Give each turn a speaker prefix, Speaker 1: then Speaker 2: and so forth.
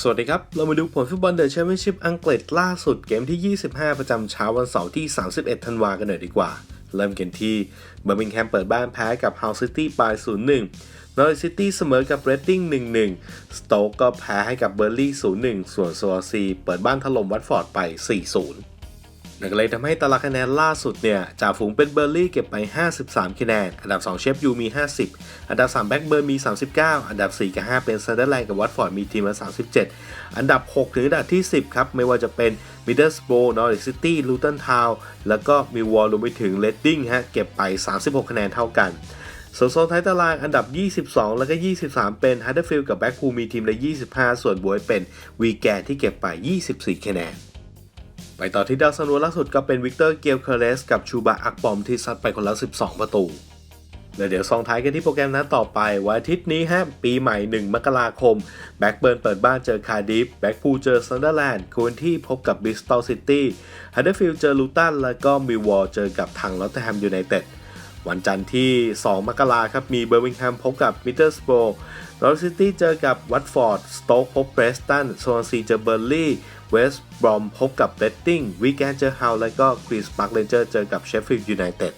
Speaker 1: สวัสดีครับ เรามาดูผลฟุตบอลเดอะแชมเปี้ยนชิพอังกฤษล่าสุดเกมที่ 25 ประจำเช้าวันเสาร์ที่ 31 ธันวากันหน่อยดีกว่า เริ่มกันที่เบอร์มิงแฮมเปิดบ้านแพ้กับฮาวซิตี้ไป 0-1 นอริซิตี้เสมอกับเรดดิ้ง 1-1 สโต๊กก็แพ้ให้กับเบอร์ลี่ 0-1 ส่วนโซอซีเปิดบ้านถล่มวัตฟอร์ดไป 4-0 นั่นก็เลยทำให้ตารางคะแนนล่าสุดเนี่ยจ่าฝูงเป็นเบอร์ลี่เก็บไป 53 คะแนน อันดับ 2 เชฟยูมี 50 อันดับ 3 แบ็กเบิร์นมี 39 อันดับ 4 กับ 5 เป็นซันเดอร์แลนด์กับวัตฟอร์ดมีทีมละ37 อันดับ 6 ถึงอันดับที่ 10 ครับ ไม่ว่าจะเป็นมิดเดิลสโบนอริซิตี้ลูตันทาวแล้วก็มิววอลรวมไปถึงเลดดิ้งฮะเก็บไป 36 คะแนนเท่ากันส่วนโซนท้ายตารางอันดับ 22 แล้วก็ 23 เป็นฮัตเตอร์ฟิลด์กับแบ็กพูมีทีมละ 25 ส่วนบวยเป็นวีแกนที่เก็บไป 24 คะแนน ไปต่อที่ดาวซันโวล่าสุดก็เป็นวิกเตอร์เกียวเคเรสกับชูบาอักปอมที่ซัดไปคนละ 12 ประตูแล้วเดี๋ยวส่งท้ายกันที่โปรแกรมนัดต่อไปวันอาทิตย์นี้ฮะปีใหม่ 1 มกราคม แบ็กเบิร์นเปิดบ้านเจอคาร์ดิฟแบ็กพูเจอซันเดอร์แลนด์คูนที่พบกับบิสตอลซิตี้ฮัตเดอร์ฟิลด์เจอลูตันแล้วก็มิววอลเจอกับทางลอตเตอร์แฮมยูไนเต็ด วันจันทร์ที่ 2 มกราครับ มีเบอร์มิงแฮมพบกับมิดเดิลสโบร์ลอสซิตี้เจอกับวัตฟอร์ด สโต๊กพบเบรสตันโซนซีเจอเบอร์ลี่ เวสต์บรอมพบกับเบตติ้งวีแกนเจอฮาวและก็ครีสปาร์คเลนเจอร์เจอกับเชฟฟิลด์ยูไนเต็ด